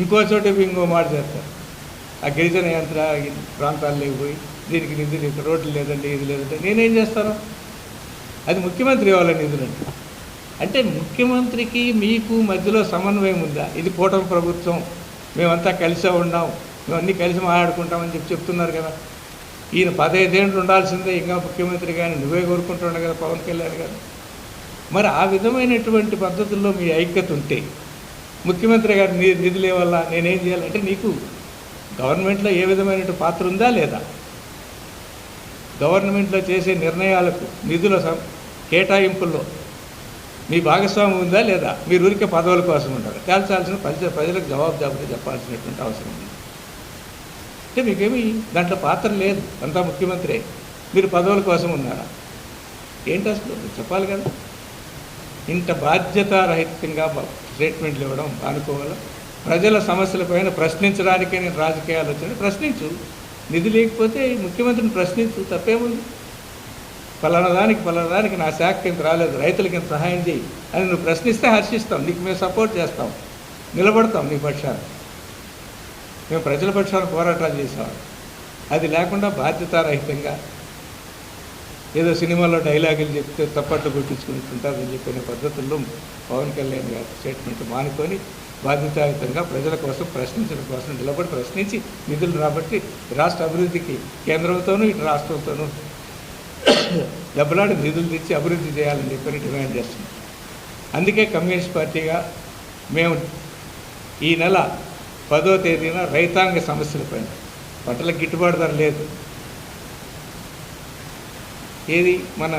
ఇంకో చోట ఇంకో మాట చేస్తారు. ఆ గిరిజన యంత్ర ప్రాంతాల్లోకి పోయి దీనికి నిధులు ఇక్కడ రోడ్లు లేదండి ఇది లేదంటే నేనేం చేస్తాను? అది ముఖ్యమంత్రి ఇవ్వాలి నిధులండి అంటే ముఖ్యమంత్రికి మీకు మధ్యలో సమన్వయం ఉందా? ఇది కూటమి ప్రభుత్వం మేమంతా కలిసే ఉన్నాం మేము అన్నీ కలిసి మాట్లాడుకుంటామని చెప్పి చెప్తున్నారు కదా. ఈయన పదహైదేళ్ళు ఉండాల్సిందే ఇంకా ముఖ్యమంత్రి కానీ నువ్వే కోరుకుంటున్నావు కదా పవన్ కళ్యాణ్ గారు. మరి ఆ విధమైనటువంటి పద్ధతుల్లో మీ ఐక్యత ఉంటే ముఖ్యమంత్రి గారు నీ నిధులు వల్ల నేనేం చేయాలంటే నీకు గవర్నమెంట్లో ఏ విధమైన పాత్ర ఉందా లేదా? గవర్నమెంట్లో చేసే నిర్ణయాలకు నిధుల సం- కేటాయింపుల్లో మీ భాగస్వామి ఉందా లేదా? మీరు ఊరికే పదవుల కోసం ఉంటారు. తేల్చాల్సిన ప్రజ ప్రజలకు జవాబుదాబుగా చెప్పాల్సినటువంటి అవసరం ఉంది. అంటే మీకేమి దాంట్లో పాత్ర లేదు. అంతా ముఖ్యమంత్రి. మీరు పదవుల కోసం ఉన్నారా? ఏంటి అసలు? చెప్పాలి కదా. ఇంత బాధ్యతారహితంగా స్టేట్మెంట్లు ఇవ్వడం అనుకోవాలి ప్రజల సమస్యలపైన ప్రశ్నించడానికే నేను రాజకీయాలు వచ్చాను. ప్రశ్నించు. నిధి లేకపోతే ముఖ్యమంత్రిని ప్రశ్నించు. తప్పేముంది? ఫలానా దానికి ఫలానా దానికి నా శాఖకి ఇంత రాలేదు. రైతులకి ఇంత సహాయం చేయి అని నువ్వు ప్రశ్నిస్తే హర్షిస్తాం నీకు మేము సపోర్ట్ చేస్తాం. నిలబడతాం నీ పక్షాన్ని మేము ప్రజల పక్షాన పోరాటాలు చేసేవాళ్ళం. అది లేకుండా బాధ్యతారహితంగా ఏదో సినిమాలో డైలాగులు చెప్తే తప్పట్లు కొట్టించుకుంటుంటారని చెప్పిన పద్ధతుల్లో పవన్ కళ్యాణ్ గారి స్టేట్మెంట్ మానుకొని బాధ్యతాయుతంగా ప్రజల కోసం ప్రశ్నించడం కోసం నిలబడి ప్రశ్నించి నిధులు రాబట్టి రాష్ట్ర అభివృద్ధికి కేంద్రంతోనూ ఇటు రాష్ట్రంతోనూ దెబ్బలాడి నిధులు తెచ్చి అభివృద్ధి చేయాలని చెప్పి డిమాండ్ చేస్తున్నాం. అందుకే కమ్యూనిస్ట్ పార్టీగా మేము ఈ నెల పదో తేదీన రైతాంగ సమస్యలపైన పంటలకు గిట్టుబాటు ధర లేదు. ఏది? మన